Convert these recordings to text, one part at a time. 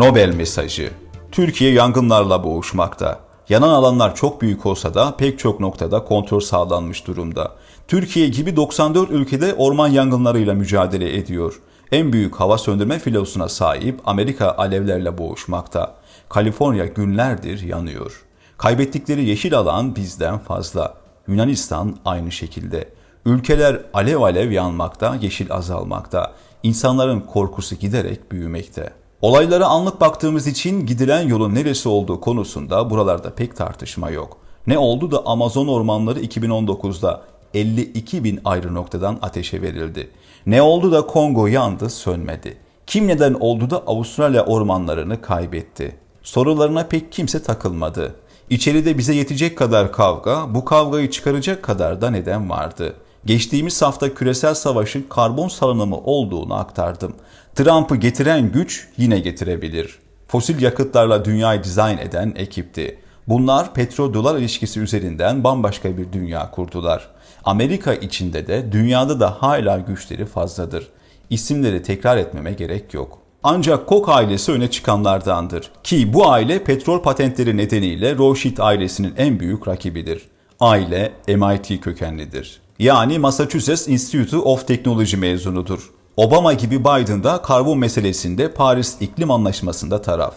Nobel mesajı. Türkiye yangınlarla boğuşmakta. Yanan alanlar çok büyük olsa da pek çok noktada kontrol sağlanmış durumda. Türkiye gibi 94 ülkede orman yangınlarıyla mücadele ediyor. En büyük hava söndürme filosuna sahip Amerika alevlerle boğuşmakta. Kaliforniya günlerdir yanıyor. Kaybettikleri yeşil alan bizden fazla. Yunanistan aynı şekilde. Ülkeler alev alev yanmakta, yeşil azalmakta. İnsanların korkusu giderek büyümekte. Olaylara anlık baktığımız için gidilen yolun neresi olduğu konusunda buralarda pek tartışma yok. Ne oldu da Amazon ormanları 2019'da 52 bin ayrı noktadan ateşe verildi. Ne oldu da Kongo yandı sönmedi. Kim neden oldu da Avustralya ormanlarını kaybetti. Sorularına pek kimse takılmadı. İçeride bize yetecek kadar kavga, bu kavgayı çıkaracak kadar da neden vardı. Geçtiğimiz hafta küresel savaşın karbon salınımı olduğunu aktardım. Trump'ı getiren güç yine getirebilir. Fosil yakıtlarla dünyayı dizayn eden ekipti. Bunlar petrol-dolar ilişkisi üzerinden bambaşka bir dünya kurdular. Amerika içinde de dünyada da hala güçleri fazladır. İsimleri tekrar etmeme gerek yok. Ancak Koch ailesi öne çıkanlardandır. Ki bu aile petrol patentleri nedeniyle Rothschild ailesinin en büyük rakibidir. Aile MIT kökenlidir. Yani Massachusetts Institute of Technology mezunudur. Obama gibi Biden da karbon meselesinde Paris İklim Anlaşması'nda taraf.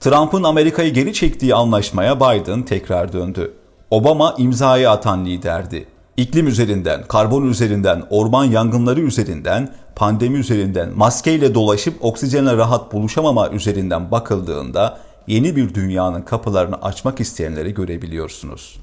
Trump'ın Amerika'yı geri çektiği anlaşmaya Biden tekrar döndü. Obama imzayı atan liderdi. İklim üzerinden, karbon üzerinden, orman yangınları üzerinden, pandemi üzerinden, maskeyle dolaşıp oksijenle rahat buluşamama üzerinden bakıldığında yeni bir dünyanın kapılarını açmak isteyenleri görebiliyorsunuz.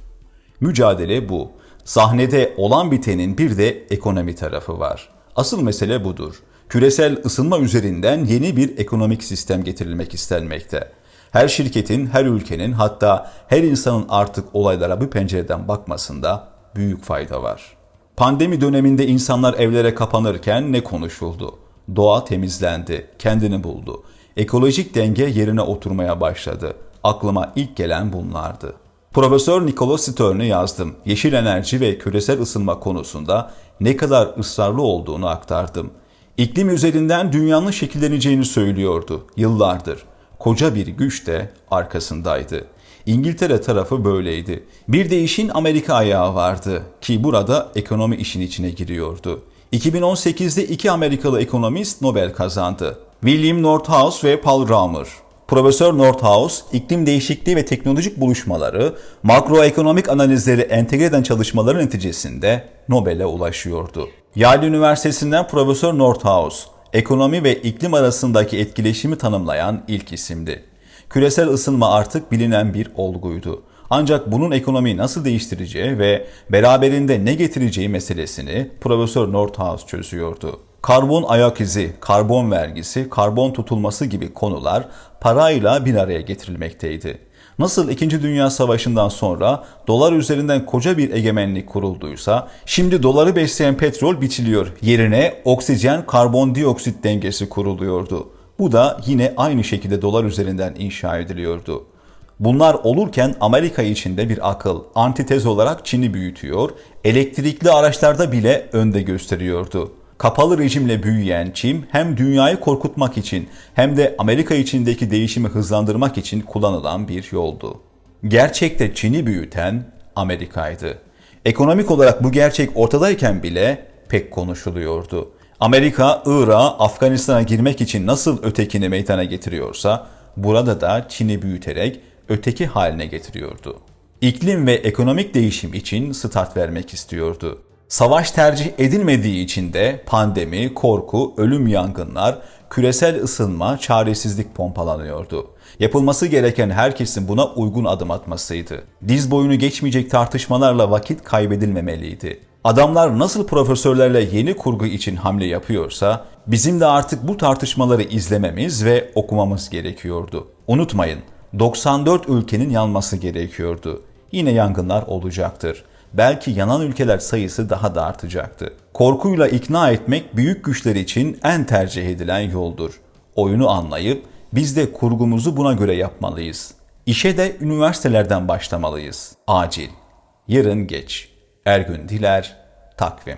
Mücadele bu. Sahnede olan bitenin bir de ekonomi tarafı var. Asıl mesele budur. Küresel ısınma üzerinden yeni bir ekonomik sistem getirilmek istenmekte. Her şirketin, her ülkenin hatta her insanın artık olaylara bu pencereden bakmasında büyük fayda var. Pandemi döneminde insanlar evlere kapanırken ne konuşuldu? Doğa temizlendi, kendini buldu. Ekolojik denge yerine oturmaya başladı. Aklıma ilk gelen bunlardı. Profesör Nicholas Stern'ı yazdım. Yeşil enerji ve küresel ısınma konusunda ne kadar ısrarlı olduğunu aktardım. İklim üzerinden dünyanın şekilleneceğini söylüyordu yıllardır. Koca bir güç de arkasındaydı. İngiltere tarafı böyleydi. Bir de işin Amerika ayağı vardı ki burada ekonomi işin içine giriyordu. 2018'de iki Amerikalı ekonomist Nobel kazandı. William Nordhaus ve Paul Romer. Profesör Nordhaus, iklim değişikliği ve teknolojik buluşmaları, makroekonomik analizleri entegre eden çalışmaların neticesinde Nobel'e ulaşıyordu. Yale Üniversitesi'nden Profesör Nordhaus, ekonomi ve iklim arasındaki etkileşimi tanımlayan ilk isimdi. Küresel ısınma artık bilinen bir olguydu. Ancak bunun ekonomiyi nasıl değiştireceği ve beraberinde ne getireceği meselesini Profesör Nordhaus çözüyordu. Karbon ayak izi, karbon vergisi, karbon tutulması gibi konular parayla bir araya getirilmekteydi. Nasıl 2. Dünya Savaşı'ndan sonra dolar üzerinden koca bir egemenlik kurulduysa, şimdi doları besleyen petrol biçiliyor. Yerine oksijen karbondioksit dengesi kuruluyordu. Bu da yine aynı şekilde dolar üzerinden inşa ediliyordu. Bunlar olurken Amerika içinde bir akıl, antitez olarak Çin'i büyütüyor, elektrikli araçlarda bile önde gösteriyordu. Kapalı rejimle büyüyen Çin hem dünyayı korkutmak için hem de Amerika içindeki değişimi hızlandırmak için kullanılan bir yoldu. Gerçekte Çin'i büyüten Amerika'ydı. Ekonomik olarak bu gerçek ortadayken bile pek konuşuluyordu. Amerika, Irak'a, Afganistan'a girmek için nasıl ötekini meydana getiriyorsa, burada da Çin'i büyüterek öteki haline getiriyordu. İklim ve ekonomik değişim için start vermek istiyordu. Savaş tercih edilmediği için de pandemi, korku, ölüm yangınlar, küresel ısınma, çaresizlik pompalanıyordu. Yapılması gereken herkesin buna uygun adım atmasıydı. Diz boyunu geçmeyecek tartışmalarla vakit kaybedilmemeliydi. Adamlar nasıl profesörlerle yeni kurgu için hamle yapıyorsa, bizim de artık bu tartışmaları izlememiz ve okumamız gerekiyordu. Unutmayın, 94 ülkenin yanması gerekiyordu. Yine yangınlar olacaktır belki yanan ülkeler sayısı daha da artacaktı. Korkuyla ikna etmek büyük güçler için en tercih edilen yoldur. Oyunu anlayıp biz de kurgumuzu buna göre yapmalıyız. İşe de üniversitelerden başlamalıyız. Acil. Yarın geç. Ergün Diler, Takvim.